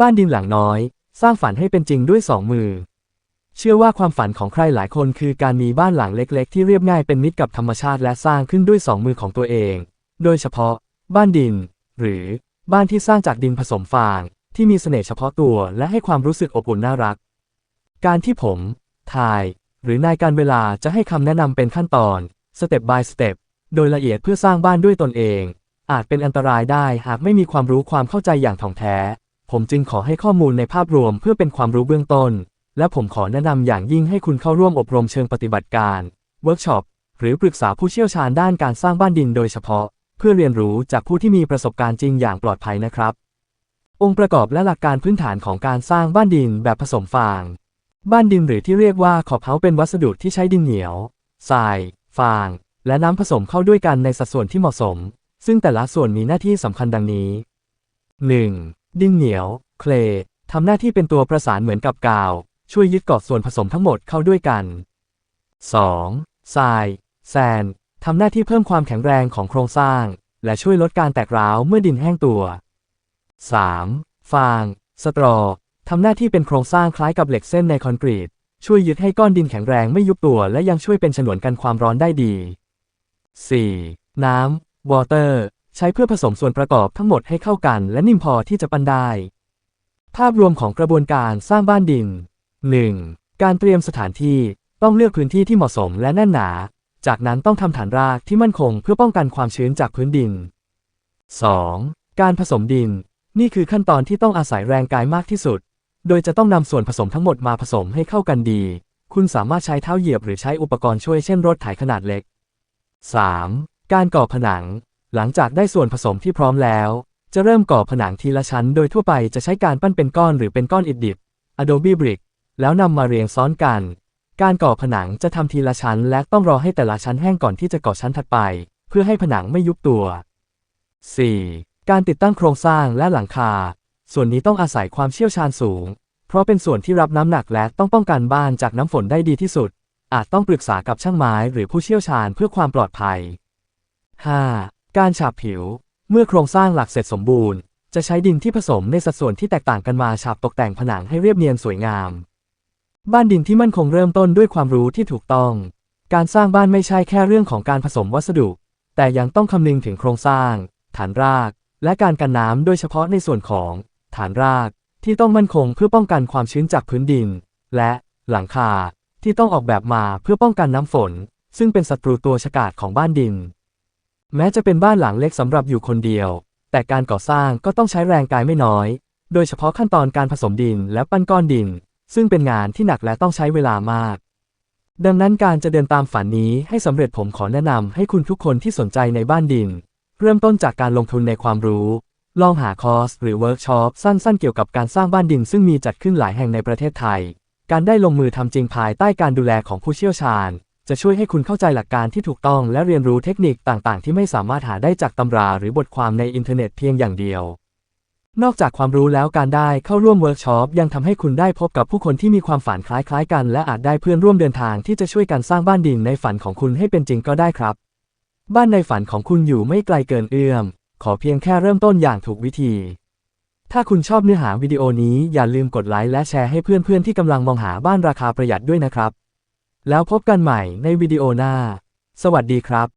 บ้านดินหลังน้อย สร้างฝันให้เป็นจริงด้วยสองมือ เชื่อว่าความฝันของใครหลายคนคือการมีบ้านหลังเล็ก ๆ ที่เรียบง่ายเป็นมิตรกับธรรมชาติและสร้างขึ้นด้วยสองมือของตัวเอง โดยเฉพาะ บ้านดิน หรือบ้านที่สร้างจากดินผสมฟาง ที่มีเสน่ห์เฉพาะตัวและให้ความรู้สึกอบอุ่นน่ารัก การที่ผม ทาย หรือนายการเวลาจะให้คำแนะนำเป็นขั้นตอนสเต็ป by สเต็ปโดยละเอียดเพื่อสร้างบ้านด้วยตนเอง อาจเป็นอันตรายได้หากไม่มีความรู้ความเข้าใจอย่างถ่องแท้ ผมจึงขอให้ข้อมูลในภาพรวมเพื่อเป็นความรู้เบื้องต้น และผมขอแนะนำอย่างยิ่งให้คุณเข้าร่วมอบรมเชิงปฏิบัติการเวิร์กช็อปหรือปรึกษาผู้เชี่ยวชาญด้านการสร้างบ้านดินโดยเฉพาะ เพื่อเรียนรู้จากผู้ที่มีประสบการณ์จริงอย่างปลอดภัยนะครับ องค์ประกอบและหลักการพื้นฐานของการสร้างบ้านดินแบบผสมฟาง บ้านดินหรือที่เรียกว่าขอบเฮาเป็นวัสดุที่ใช้ดินเหนียวทราย ฟาง และน้ำผสมเข้าด้วยกันในสัดส่วนที่เหมาะสม ซึ่งแต่ละส่วนมีหน้าที่สำคัญดังนี้ 1. ดินเหนียว เคลทำหน้าที่เป็นตัวประสานเหมือนกับกาว ช่วยยึดเกาะส่วนผสมทั้งหมดเข้าด้วยกัน 2. ทรายแซนทำหน้าที่เพิ่มความแข็งแรงของโครงสร้าง และช่วยลดการแตกร้าวเมื่อดินแห้งตัว 3. ฟาง สตรอทำหน้าที่เป็นโครงสร้างคล้ายกับเหล็กเส้นในคอนกรีต ช่วยยึดให้ก้อนดินแข็งแรงไม่ยุบตัวและยังช่วยเป็นฉนวนกันความร้อนได้ดี 4. น้ำวอเตอร์ ใช้เพื่อผสมส่วนประกอบทั้งหมดให้เข้ากันและนิ่มพอที่จะปั้นได้ ภาพรวมของกระบวนการสร้างบ้านดิน 1. การเตรียมสถานที่ต้องเลือกพื้นที่ที่เหมาะสมและแน่นหนา จากนั้นต้องทำฐานรากที่มั่นคงเพื่อป้องกันความชื้นจากพื้นดิน 2. การผสมดิน นี่คือขั้นตอนที่ต้องอาศัยแรงกายมากที่สุด โดยจะต้องนำส่วนผสมทั้งหมดมาผสมให้เข้ากันดี คุณสามารถใช้เท้าเหยียบหรือใช้อุปกรณ์ช่วยเช่นรถไถขนาดเล็ก 3. การก่อผนัง หลังจากได้ส่วนผสมที่พร้อมแล้ว จะเริ่มก่อผนังทีละชั้น โดยทั่วไปจะใช้การปั้นเป็นก้อนหรือเป็นก้อนอิฐดิบ Adobe Brick แล้วนำมาเรียงซ้อนกัน การก่อผนังจะทำทีละชั้น และต้องรอให้แต่ละชั้นแห้งก่อนที่จะก่อชั้นถัดไป เพื่อให้ผนังไม่ยุบตัว 4. การติดตั้งโครงสร้างและหลังคา ส่วนนี้ต้องอาศัยความเชี่ยวชาญสูง เพราะเป็นส่วนที่รับน้ำหนักและต้องป้องกันบ้านจากน้ำฝนได้ดีที่สุด อาจต้องปรึกษากับช่างไม้หรือผู้เชี่ยวชาญเพื่อความปลอดภัย 5. การฉาบผิว เมื่อโครงสร้างหลักเสร็จสมบูรณ์ จะใช้ดินที่ผสมในสัดส่วนที่แตกต่างกันมาฉาบตกแต่งผนังให้เรียบเนียนสวยงาม บ้านดินที่มั่นคงเริ่มต้นด้วยความรู้ที่ถูกต้อง การสร้างบ้านไม่ใช่แค่เรื่องของการผสมวัสดุ แต่ยังต้องคำนึงถึงโครงสร้าง ฐานราก และการกันน้ำโดยเฉพาะในส่วนของ ฐานรากที่ต้องมั่นคงเพื่อป้องกันความชื้นจากพื้นดิน และหลังคาที่ต้องออกแบบมาเพื่อป้องกันน้ำฝน ซึ่งเป็นศัตรูตัวฉกาจของบ้านดิน แม้จะเป็นบ้านหลังเล็กสำหรับอยู่คนเดียว แต่การก่อสร้างก็ต้องใช้แรงกายไม่น้อย โดยเฉพาะขั้นตอนการผสมดินและปั้นก้อนดิน ซึ่งเป็นงานที่หนักและต้องใช้เวลามาก ดังนั้นการจะเดินตามฝันนี้ให้สำเร็จผมขอแนะนำให้คุณทุกคนที่สนใจในบ้านดิน เริ่มต้นจากการลงทุนในความรู้ ลองหาคอร์สหรือเวิร์กช็อปสั้นๆ เกี่ยวกับการสร้างบ้านดิน ซึ่งมีจัดขึ้นหลายแห่งในประเทศไทย การได้ลงมือทำจริงภายใต้การดูแลของผู้เชี่ยวชาญ จะช่วยให้คุณเข้าใจหลักการที่ถูกต้องและเรียนรู้เทคนิคต่างๆ ที่ไม่สามารถหาได้จากตำราหรือบทความในอินเทอร์เน็ตเพียงอย่างเดียว นอกจากความรู้แล้วการได้เข้าร่วมเวิร์กช็อปยังทำให้คุณได้พบกับผู้คนที่มีความฝันคล้ายๆ กัน และอาจได้เพื่อนร่วมเดินทางที่จะช่วยกันสร้างบ้านดินในฝันของคุณให้เป็นจริงก็ได้ครับ บ้านในฝันของคุณอยู่ไม่ไกลเกินเอื้อม ขอเพียงแค่เริ่มต้นอย่างถูกวิธีถ้าคุณชอบเนื้อหาวิดีโอนี้อย่าลืมกดไลค์และแชร์ให้เพื่อนๆที่กำลังมองหาบ้านราคาประหยัดด้วยนะครับ แล้วพบกันใหม่ในวิดีโอหน้า สวัสดีครับ